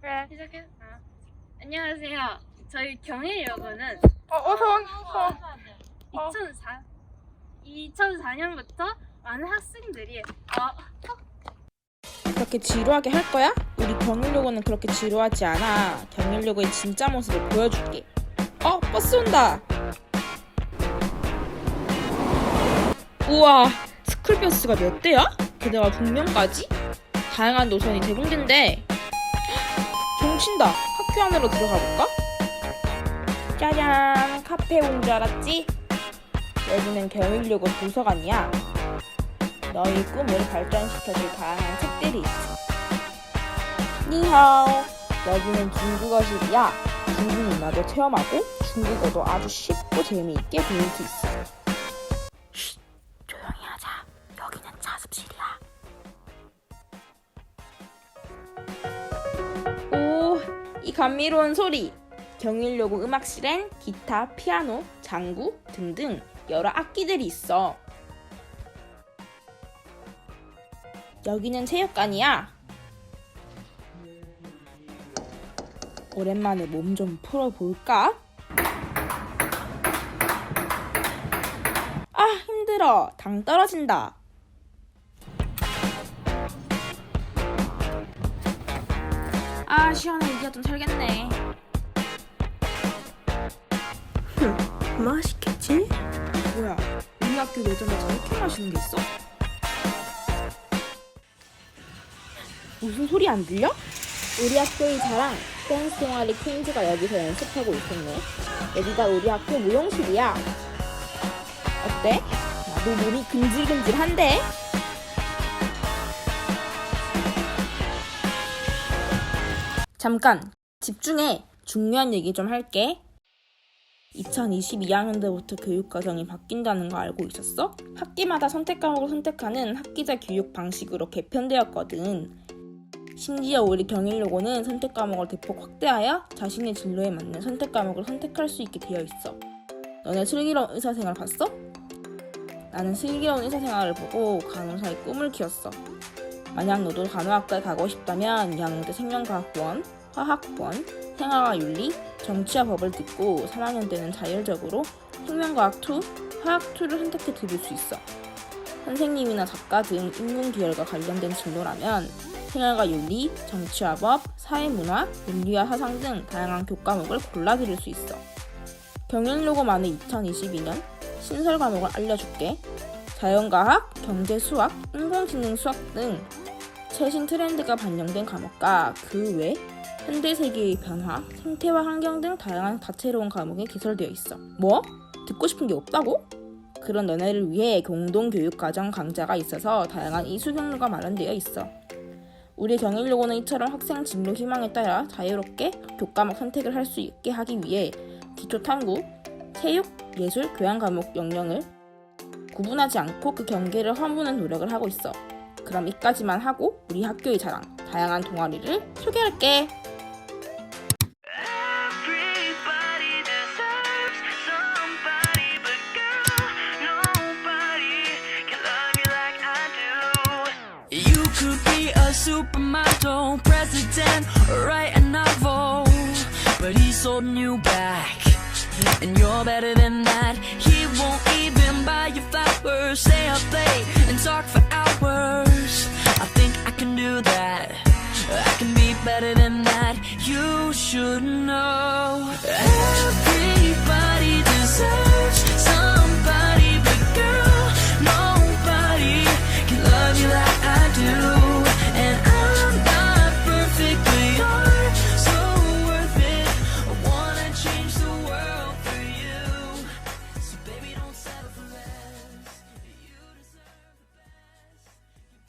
그래. 시작해. 아. 안녕하세요. 저희 경일여고는 어, 어서 온. 어. 어. 2004 2004년부터 많은 학생들이 어, 그렇게 지루하게 할 거야? 우리 경일여고는 그렇게 지루하지 않아. 경일여고의 진짜 모습을 보여줄게. 어, 버스 온다. 우와, 스쿨버스가 몇 대야? 게다가 북면까지? 다양한 노선이 제공된대. 종친다. 학교 안으로 들어가 볼까? 짜잔, 카페 온 줄 알았지? 여기는 경일여고 도서관이야. 너희 꿈을 발전시켜줄 다양한 책들이 있지. 니하오. 여기는 중국어실이야. 중국 문화도 체험하고 중국어도 아주 쉽고 재미있게 배울 수 있어. 감미로운 소리. 경일여고 음악실엔 기타, 피아노, 장구 등등 여러 악기들이 있어. 여기는 체육관이야. 오랜만에 몸 좀 풀어볼까? 아, 힘들어. 당 떨어진다. 아, 시원해. 이제 좀 살겠네. 맛있겠지? 뭐야, 우리 학교 예전에 저렇게 마시는 게 있어? 무슨 소리 안 들려? 우리 학교의 자랑 댄스 동아리 퀸즈가 여기서 연습하고 있었네. 여기가 우리 학교 무용실이야. 어때? 나도 몸이 근질근질한데? 잠깐 집중해. 중요한 얘기 좀 할게. 2022학년도부터 교육 과정이 바뀐다는 거 알고 있었어? 학기마다 선택 과목을 선택하는 학기제 교육 방식으로 개편되었거든. 심지어 우리 경일여고는 선택 과목을 대폭 확대하여 자신의 진로에 맞는 선택 과목을 선택할 수 있게 되어 있어. 너네 슬기로운 의사생활 봤어? 나는 슬기로운 의사생활을 보고 간호사의 꿈을 키웠어. 만약 너도 간호학과에 가고 싶다면 양대 생명과학부원, 화학부원, 생화과 윤리, 정치와 법을 듣고 3학년 때는 자율적으로 생명과학 2, 화학 2를 선택해 들을 수 있어. 선생님이나 작가 등 인문 계열과 관련된 진로라면 생활과 윤리, 정치와 법, 사회문화, 윤리와 사상 등 다양한 교과목을 골라 들을 수 있어. 경영로고 만의 2022년 신설 과목을 알려줄게. 자연과학, 경제 수학, 인공지능 수학 등 최신 트렌드가 반영된 과목과 그 외 현대 세계의 변화, 생태와 환경 등 다양한 다채로운 과목이 개설되어 있어. 뭐? 듣고 싶은 게 없다고? 그런 너네를 위해 공동교육과정 강좌가 있어서 다양한 이수 경로가 마련되어 있어. 우리 경일여고는 이처럼 학생 진로 희망에 따라 자유롭게 교과목 선택을 할 수 있게 하기 위해 기초 탐구, 체육, 예술, 교양 과목 영역을 구분하지 않고 그 경계를 허무는 노력을 하고 있어. 그럼 이까지만 하고 우리 학교의 자랑, 다양한 동아리를 소개할게. Everybody deserves somebody, but girl, nobody can love you like I do. You could be a supermodel, president, or write a novel, but he's holding you back. And you're better than that. Stay up late and talk for hours. I think I can do that. I can be better than that. You should know.